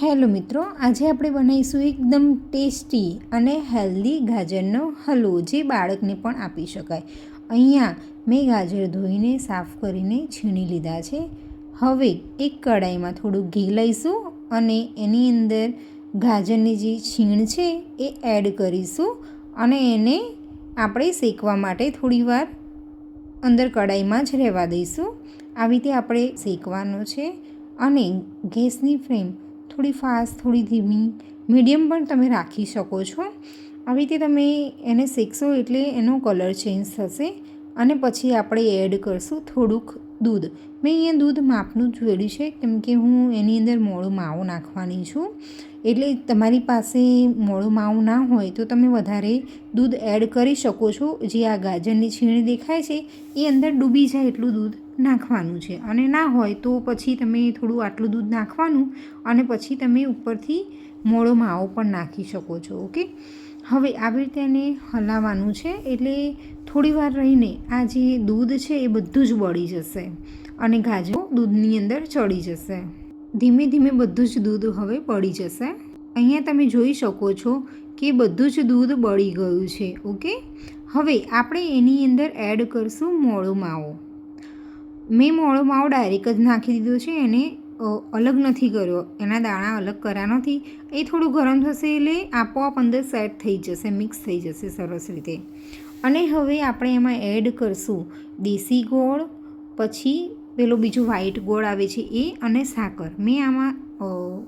Hello મિત્રો, આજે આપણે બનાવીશું એકદમ ટેસ્ટી અને હેલ્ધી ગાજરનો હલવો, જે બાળકને પણ આપી શકાય. અહીંયા મેં ગાજર ધોઈને, સાફ કરીને છીણી લીધા છે. હવે એક કડાઈમાં થોડું ઘી લઈશું અને એની અંદર ગાજરની જે છીણ છે એ એડ કરીશું અને એને આપણે શેકવા માટે થોડીવાર અંદર કડાઈમાં જ રહેવા દઈશું. આવી રીતે આપણે શેકવાનો છે અને ગેસની ફ્લેમ થોડી ફાસ્ટ થોડી ધીમી મીડિયમ પણ તમે રાખી શકો છો. આવી રીતે તમે એને શેકશો એટલે એનો કલર ચેન્જ થશે. અને પછી આપણે એડ કરશું થોડુંક દૂધ. મેં અહીંયા દૂધ માપનું જ વેડ્યું છે, કેમ કે હું એની અંદર મોળો માવો નાખવાની છું. એટલે તમારી પાસે મોળો માવો ના હોય તો તમે વધારે દૂધ એડ કરી શકો છો. જે આ ગાજરની છીણી દેખાય છે, એ અંદર ડૂબી જાય એટલું દૂધ નાખવાનું છે. અને ના હોય તો પછી તમે થોડું આટલું દૂધ નાખવાનું અને પછી તમે ઉપરથી મોળો માવો પણ નાખી શકો છો, ઓકે? હવે આવી રીતે એને હલાવવાનું છે, એટલે થોડી વાર રહીને આ જે દૂધ છે એ બધું જ બળી જશે અને ગાજર દૂધની અંદર ચડી જશે. ધીમે ધીમે બધું જ દૂધ હવે બળી જશે. અહીંયા તમે જોઈ શકો છો કે બધું જ દૂધ બળી ગયું છે, ઓકે? હવે આપણે એની અંદર એડ કરશું મોળો માવો. મેં મોળો માવો ડાયરેક્ટ જ નાખી દીધો છે, એને અલગ નથી કર્યો. એના દાણા અલગ કર્યા નથી. એ થોડું ગરમ થશે એટલે આપોઆપ અંદર સેટ થઈ જશે, મિક્સ થઈ જશે સરસ રીતે. અને હવે આપણે એમાં એડ કરશું દેશી ગોળ, પછી પેલો બીજો વ્હાઈટ ગોળ આવે છે એ અને સાકર. મેં આમાં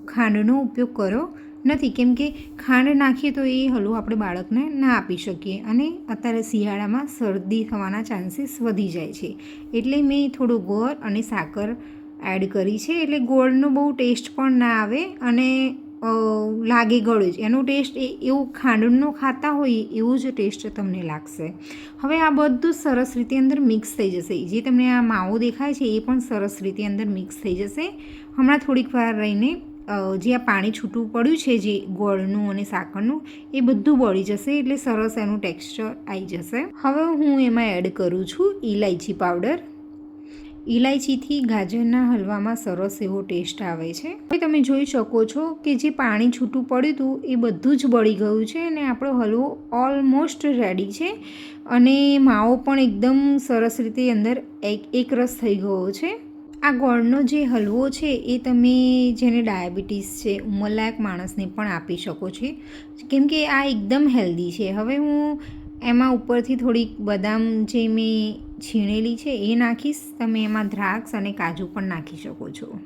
ખાંડનો ઉપયોગ કર્યો નથી. કેમ કે ખાંડ નાખીએ તો એ હલવો આપણે બાળકને ના આપી શકીએ અને અત્યારે શિયાળામાં શરદી થવાના ચાન્સીસ વધી જાય છે. એટલે મેં થોડો ગોળ અને સાકર એડ કરી છે, એટલે ગોળનો બહુ ટેસ્ટ પણ ના આવે અને લાગે ગળું જ. એનો ટેસ્ટ એ, એવું ખાંડનો ખાતા હોય, એવું જ ટેસ્ટ તમને લાગશે. હવે આ બધું સરસ રીતે અંદર મિક્સ થઈ જશે. જે તમને આ માવો દેખાય છે, એ પણ સરસ રીતે અંદર મિક્સ થઈ જશે. હમણાં થોડીક વાર રહીને જે આ પાણી છૂટું પડ્યું છે, જે ગોળનું અને સાકરનું, એ બધું બળી જશે, એટલે સરસ એનું ટેક્સચર આવી જશે. હવે હું એમાં એડ કરું છું ઇલાયચી પાવડર ઇલાયચીથી ગાજરના હલવામાં સરસ એવો ટેસ્ટ આવે છે. હવે તમે જોઈ શકો છો કે જે પાણી છૂટું પડ્યું હતું, એ બધું જ બળી ગયું છે અને આપણો હલવો ઓલમોસ્ટ રેડી છે. અને માવો પણ એકદમ સરસ રીતે અંદર એક એકરસ થઈ ગયો છે. આ ગોળનો જે હલવો છે, એ તમે જેને ડાયાબિટીસ છે, ઉંમરલાયક માણસને પણ આપી શકો છો. કેમ કે આ એકદમ હેલ્ધી છે. હવે હું એમાં ઉપરથી થોડીક બદામ જે મેં છીણેલી છે એ નાખીશ. તમે એમાં દ્રાક્ષ અને કાજુ પણ નાખી શકો છો.